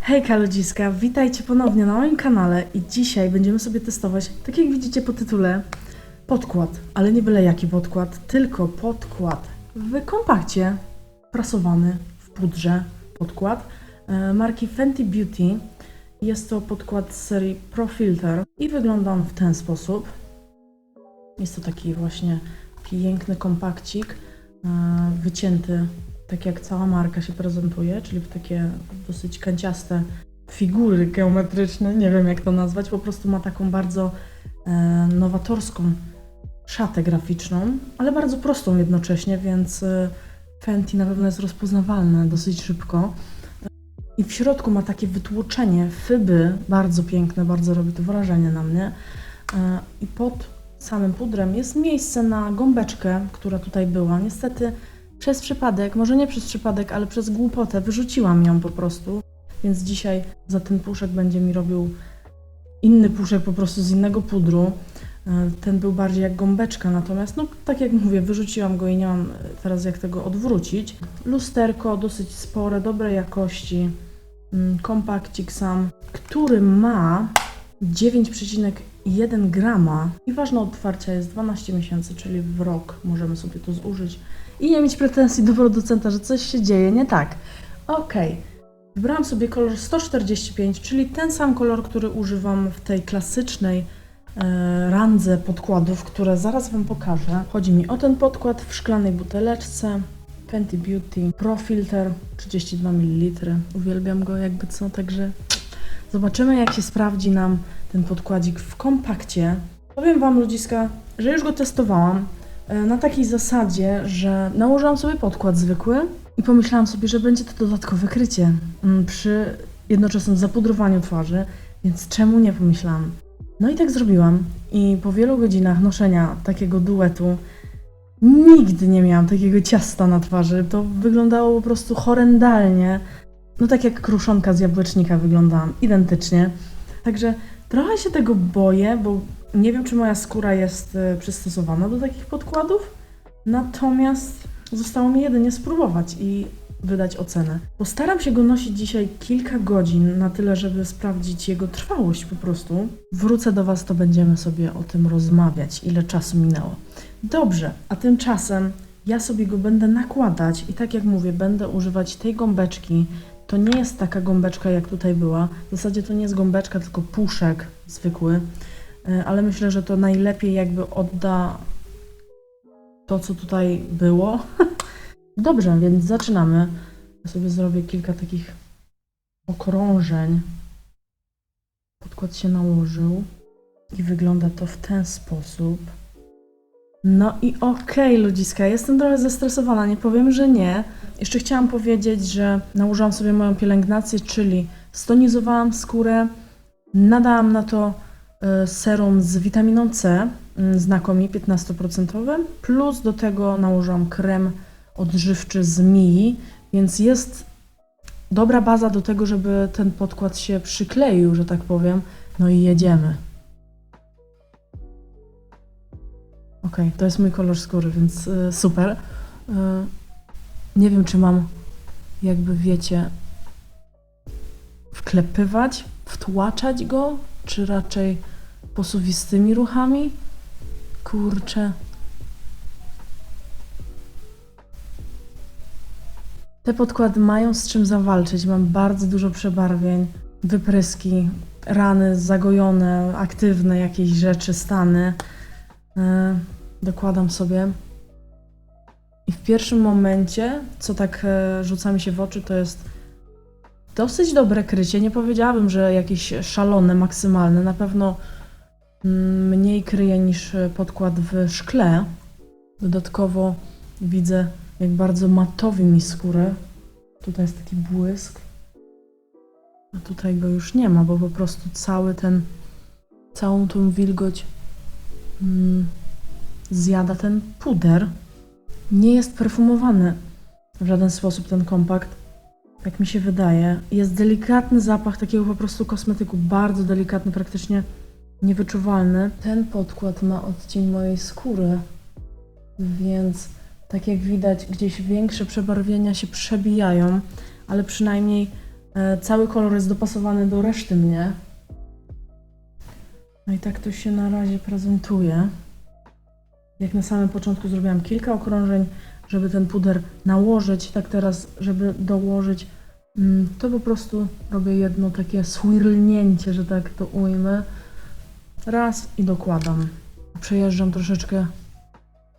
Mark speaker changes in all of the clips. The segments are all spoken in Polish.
Speaker 1: Hejka ludziska, witajcie ponownie na moim kanale i dzisiaj będziemy sobie testować, tak jak widzicie po tytule, podkład, ale nie byle jaki podkład, tylko podkład w kompakcie, prasowany w pudrze podkład e, marki Fenty Beauty. Jest to podkład z serii Pro Filter i wygląda on w ten sposób. Jest to taki właśnie piękny kompakcik, e, wycięty tak jak cała marka się prezentuje, czyli w takie dosyć kanciaste figury geometryczne, nie wiem jak to nazwać, po prostu ma taką bardzo e, nowatorską szatę graficzną, ale bardzo prostą jednocześnie, więc e, Fenty na pewno jest rozpoznawalne dosyć szybko. I w środku ma takie wytłoczenie fyby, bardzo piękne, bardzo robi to wrażenie na mnie. E, I pod samym pudrem jest miejsce na gąbeczkę, która tutaj była. Niestety przez przypadek, może nie przez przypadek, ale przez głupotę wyrzuciłam ją po prostu. Więc dzisiaj za ten puszek będzie mi robił inny puszek po prostu z innego pudru. E, Ten był bardziej jak gąbeczka, natomiast no tak jak mówię, wyrzuciłam go i nie mam e, teraz jak tego odwrócić. Lusterko dosyć spore, dobrej jakości, mm, kompakcik sam, który ma 9,1 grama i ważne otwarcia jest 12 miesięcy, czyli w rok możemy sobie to zużyć i nie mieć pretensji do producenta, że coś się dzieje nie tak. Okej, wybrałam sobie kolor 145, czyli ten sam kolor, który używam w tej klasycznej e, randze podkładów, które zaraz Wam pokażę. Chodzi mi o ten podkład w szklanej buteleczce. Fenty Beauty Pro Filter 32 ml. Uwielbiam go jakby co, także zobaczymy jak się sprawdzi nam ten podkładzik w kompakcie. Powiem Wam ludziska, że już go testowałam na takiej zasadzie, że nałożyłam sobie podkład zwykły i pomyślałam sobie, że będzie to dodatkowe krycie mm, przy jednoczesnym zapudrowaniu twarzy, więc czemu nie pomyślałam. No i tak zrobiłam i po wielu godzinach noszenia takiego duetu nigdy nie miałam takiego ciasta na twarzy. To wyglądało po prostu horrendalnie. No tak jak kruszonka z jabłecznika wyglądałam, identycznie. Także trochę się tego boję, bo nie wiem, czy moja skóra jest e, przystosowana do takich podkładów. Natomiast zostało mi jedynie spróbować i wydać ocenę. Postaram się go nosić dzisiaj kilka godzin, na tyle, żeby sprawdzić jego trwałość po prostu. Wrócę do Was, to będziemy sobie o tym rozmawiać, ile czasu minęło. Dobrze, a tymczasem ja sobie go będę nakładać i tak jak mówię, będę używać tej gąbeczki. To nie jest taka gąbeczka, jak tutaj była. W zasadzie to nie jest gąbeczka, tylko puszek zwykły. E, Ale myślę, że to najlepiej jakby odda to, co tutaj było. Dobrze, więc zaczynamy. Ja sobie zrobię kilka takich okrążeń. Podkład się nałożył i wygląda to w ten sposób. No i okej, ludziska, jestem trochę zestresowana, nie powiem, że nie. Jeszcze chciałam powiedzieć, że nałożyłam sobie moją pielęgnację, czyli stonizowałam skórę, nadałam na to e, serum z witaminą C, mm, znakomi 15%, plus do tego nałożyłam krem odżywczy z Mii, więc jest dobra baza do tego, żeby ten podkład się przykleił, że tak powiem. No i jedziemy. Okej, to jest mój kolor skóry, więc y, super. Y, nie wiem, czy mam, jakby wiecie, wklepywać, wtłaczać go, czy raczej posuwistymi ruchami. Kurczę. Te podkłady mają z czym zawalczyć. Mam bardzo dużo przebarwień, wypryski, rany zagojone, aktywne jakieś rzeczy, stany. E, dokładam sobie. I w pierwszym momencie, co tak e, rzuca mi się w oczy, to jest dosyć dobre krycie. Nie powiedziałabym, że jakieś szalone, maksymalne. Na pewno mm, mniej kryje niż e, podkład w szkle. Dodatkowo widzę, jak bardzo matowi mi skórę. Tutaj jest taki błysk. A tutaj go już nie ma, bo po prostu cały ten, całą tą wilgoć zjada ten puder. Nie jest perfumowany w żaden sposób ten kompakt. Tak mi się wydaje. Jest delikatny zapach takiego po prostu kosmetyku, bardzo delikatny, praktycznie niewyczuwalny. Ten podkład ma odcień mojej skóry, więc tak jak widać, gdzieś większe przebarwienia się przebijają, ale przynajmniej E, cały kolor jest dopasowany do reszty mnie. No i tak to się na razie prezentuje. Jak na samym początku zrobiłam kilka okrążeń, żeby ten puder nałożyć, tak teraz, żeby dołożyć, mm, to po prostu robię jedno takie swirlnięcie, że tak to ujmę. Raz i dokładam. Przejeżdżam troszeczkę,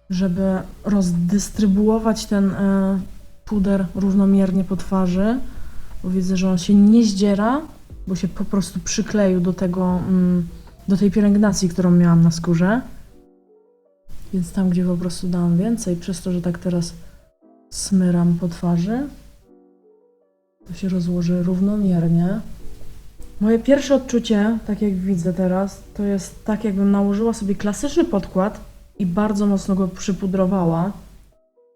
Speaker 1: żeby rozdystrybuować ten e, puder równomiernie po twarzy, bo widzę, że on się nie zdziera, bo się po prostu przykleił do tego, mm, do tej pielęgnacji, którą miałam na skórze. Więc tam, gdzie po prostu dałam więcej, przez to, że tak teraz smyram po twarzy, to się rozłoży równomiernie. Moje pierwsze odczucie, tak jak widzę teraz, to jest tak, jakbym nałożyła sobie klasyczny podkład i bardzo mocno go przypudrowała.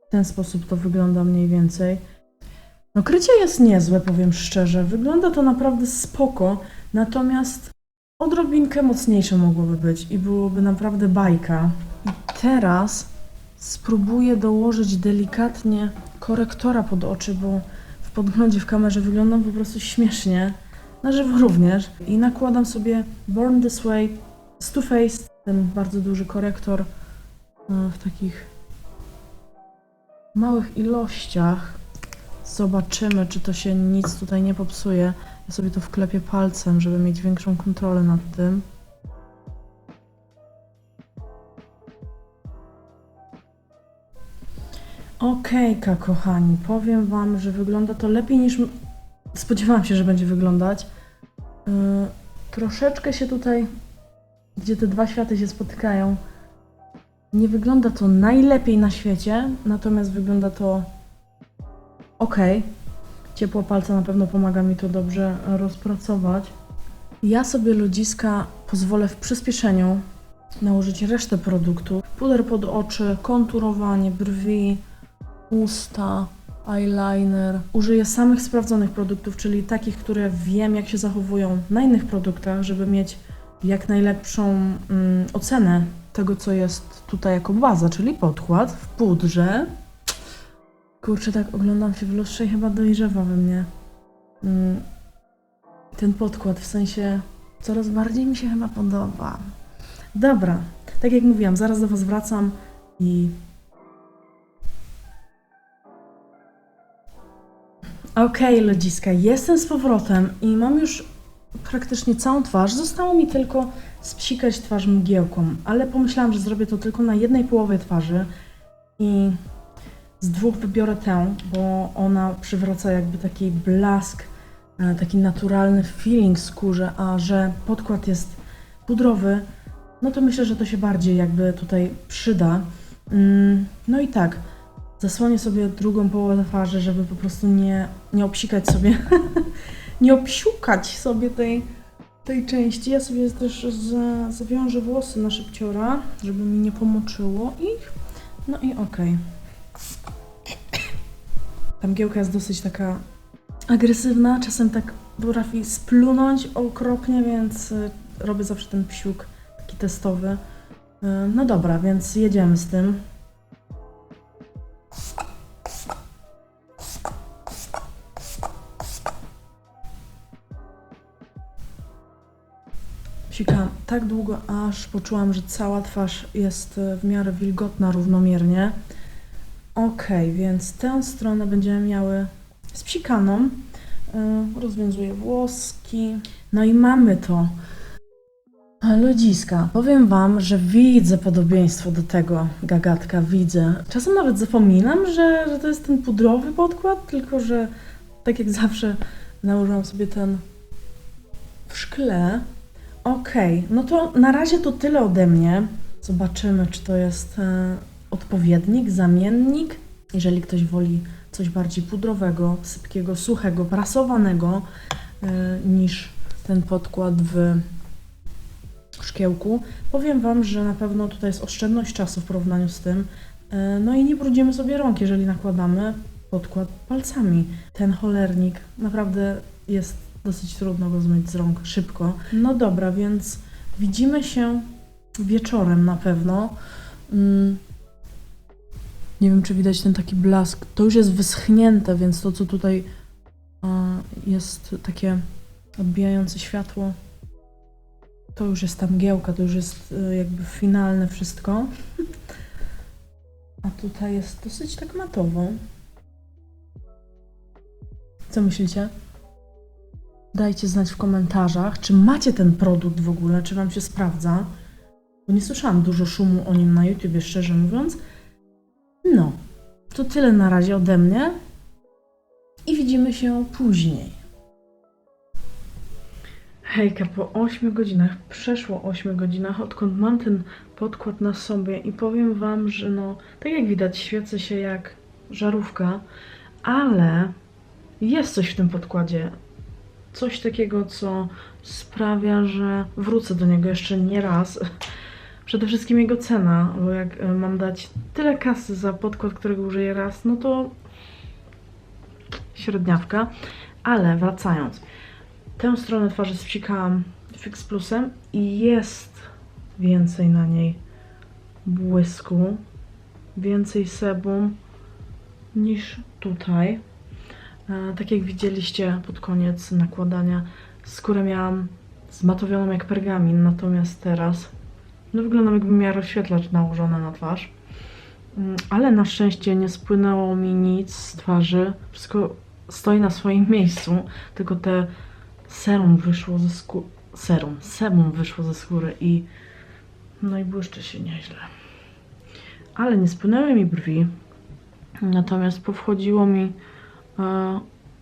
Speaker 1: W ten sposób to wygląda mniej więcej. No krycie jest niezłe, powiem szczerze. Wygląda to naprawdę spoko, natomiast odrobinkę mocniejsze mogłoby być i byłoby naprawdę bajka. I teraz spróbuję dołożyć delikatnie korektora pod oczy, bo w podglądzie w kamerze wyglądam po prostu śmiesznie. Na żywo również. I nakładam sobie Born This Way z Too Faced, ten bardzo duży korektor e, w takich małych ilościach. Zobaczymy, czy to się nic tutaj nie popsuje. Ja sobie to wklepię palcem, żeby mieć większą kontrolę nad tym. Okejka, kochani, powiem Wam, że wygląda to lepiej niż spodziewałam się, że będzie wyglądać. Yy, troszeczkę się tutaj, gdzie te dwa światy się spotykają, nie wygląda to najlepiej na świecie, natomiast wygląda to ok. Ciepło palca na pewno pomaga mi to dobrze rozpracować. Ja sobie ludziska pozwolę w przyspieszeniu nałożyć resztę produktów. Puder pod oczy, konturowanie brwi, usta, eyeliner. Użyję samych sprawdzonych produktów, czyli takich, które wiem, jak się zachowują na innych produktach, żeby mieć jak najlepszą mm, ocenę tego, co jest tutaj jako baza, czyli podkład w pudrze. Kurczę, tak oglądam się w lustrze i chyba dojrzewa we mnie mm, ten podkład, w sensie coraz bardziej mi się chyba podoba. Dobra, tak jak mówiłam, zaraz do Was wracam i Okej, ludziska, jestem z powrotem i mam już praktycznie całą twarz. Zostało mi tylko spsikać twarz mgiełką, ale pomyślałam, że zrobię to tylko na jednej połowie twarzy i z dwóch wybiorę tę, bo ona przywraca jakby taki blask, e, taki naturalny feeling skórze, a że podkład jest pudrowy, no to myślę, że to się bardziej jakby tutaj przyda. Mm, No i tak, zasłonię sobie drugą połowę twarzy, żeby po prostu nie, nie obsikać sobie, nie obsiukać sobie tej, tej części. Ja sobie też za, zawiążę włosy na szybciora, żeby mi nie pomoczyło ich. No i okej. Ta mgiełka jest dosyć taka agresywna, czasem tak potrafi splunąć okropnie, więc y, robię zawsze ten psiuk taki testowy. Y, No dobra, więc jedziemy z tym. Psikałam tak długo, aż poczułam, że cała twarz jest y, w miarę wilgotna równomiernie. Okej, więc tę stronę będziemy miały spsikaną. Y, Rozwiązuję włoski. No i mamy to. Ludziska, powiem Wam, że widzę podobieństwo do tego gagatka, widzę. Czasem nawet zapominam, że, że to jest ten pudrowy podkład, tylko że tak jak zawsze nałożyłam sobie ten w szkle. Okej, no to na razie to tyle ode mnie. Zobaczymy, czy to jest e, odpowiednik, zamiennik. Jeżeli ktoś woli coś bardziej pudrowego, sypkiego, suchego, prasowanego e, niż ten podkład w szkiełku. Powiem Wam, że na pewno tutaj jest oszczędność czasu w porównaniu z tym. E, No i nie brudzimy sobie rąk, jeżeli nakładamy podkład palcami. Ten cholernik naprawdę jest dosyć trudno go zmyć z rąk szybko. No dobra, więc widzimy się wieczorem na pewno. Nie wiem, czy widać ten taki blask. To już jest wyschnięte, więc to, co tutaj a jest takie odbijające światło. To już jest ta mgiełka, to już jest y, jakby finalne wszystko. A tutaj jest dosyć tak matowo. Co myślicie? Dajcie znać w komentarzach, czy macie ten produkt w ogóle, czy wam się sprawdza. Bo nie słyszałam dużo szumu o nim na YouTubie, szczerze mówiąc. No, to tyle na razie ode mnie. I widzimy się później. Hejka, po 8 godzinach, przeszło 8 godzinach, odkąd mam ten podkład na sobie i powiem wam, że no, tak jak widać, świecę się jak żarówka, ale jest coś w tym podkładzie. Coś takiego, co sprawia, że wrócę do niego jeszcze nie raz. Przede wszystkim jego cena, bo jak e, mam dać tyle kasy za podkład, którego użyję raz, no to średniawka. Ale wracając, tę stronę twarzy spsikałam Fix Plusem i jest więcej na niej błysku, więcej sebum niż tutaj. E, Tak jak widzieliście pod koniec nakładania, skórę miałam zmatowioną jak pergamin, natomiast teraz no wyglądam jakbym miała rozświetlacz nałożony na twarz. Mm, Ale na szczęście nie spłynęło mi nic z twarzy. Wszystko stoi na swoim miejscu, tylko te serum wyszło ze skóry. Serum, sebum wyszło ze skóry i no i błyszczy się nieźle. Ale nie spłynęły mi brwi. Natomiast powchodziło mi e,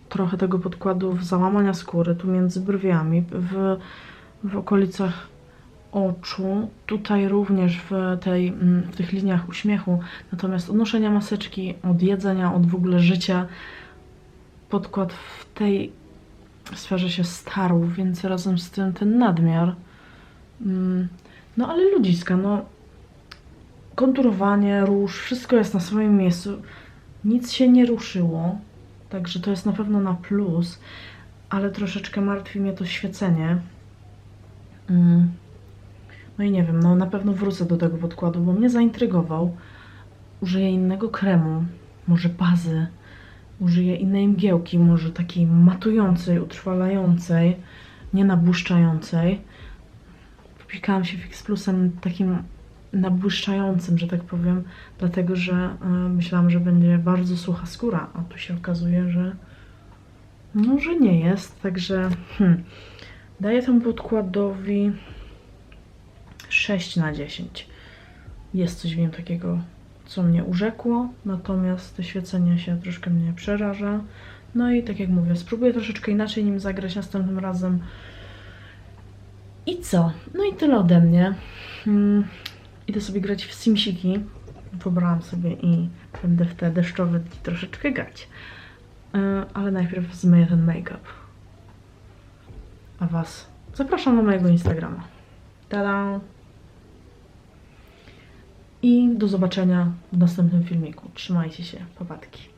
Speaker 1: trochę tego podkładu w załamania skóry, tu między brwiami, w, w okolicach oczu, tutaj również w, tej, mm, w tych liniach uśmiechu. Natomiast od noszenia maseczki, od jedzenia, od w ogóle życia, podkład w tej sferze się starł, więc razem z tym ten nadmiar. Mm, No ale ludziska, no konturowanie, róż, wszystko jest na swoim miejscu. Nic się nie ruszyło, także to jest na pewno na plus, ale troszeczkę martwi mnie to świecenie. Mm. No i nie wiem, no na pewno wrócę do tego podkładu, bo mnie zaintrygował. Użyję innego kremu, może bazy, użyję innej mgiełki, może takiej matującej, utrwalającej, nie nabłyszczającej. Popikałam się Fix Plusem takim nabłyszczającym, że tak powiem, dlatego że y, myślałam, że będzie bardzo sucha skóra, a tu się okazuje, że no, że nie jest, także hmm, daję temu podkładowi 6 na 10. Jest coś w nim takiego, co mnie urzekło, natomiast to świecenie się troszkę mnie przeraża. No i tak jak mówię, spróbuję troszeczkę inaczej nim zagrać następnym razem. I co? No i tyle ode mnie. Hmm, idę sobie grać w Simsiki. Pobrałam sobie i będę w te deszczowe dni troszeczkę grać. Yy, ale najpierw zmyję ten make-up. A Was zapraszam na mojego Instagrama. Tada! I do zobaczenia w następnym filmiku. Trzymajcie się, papatki.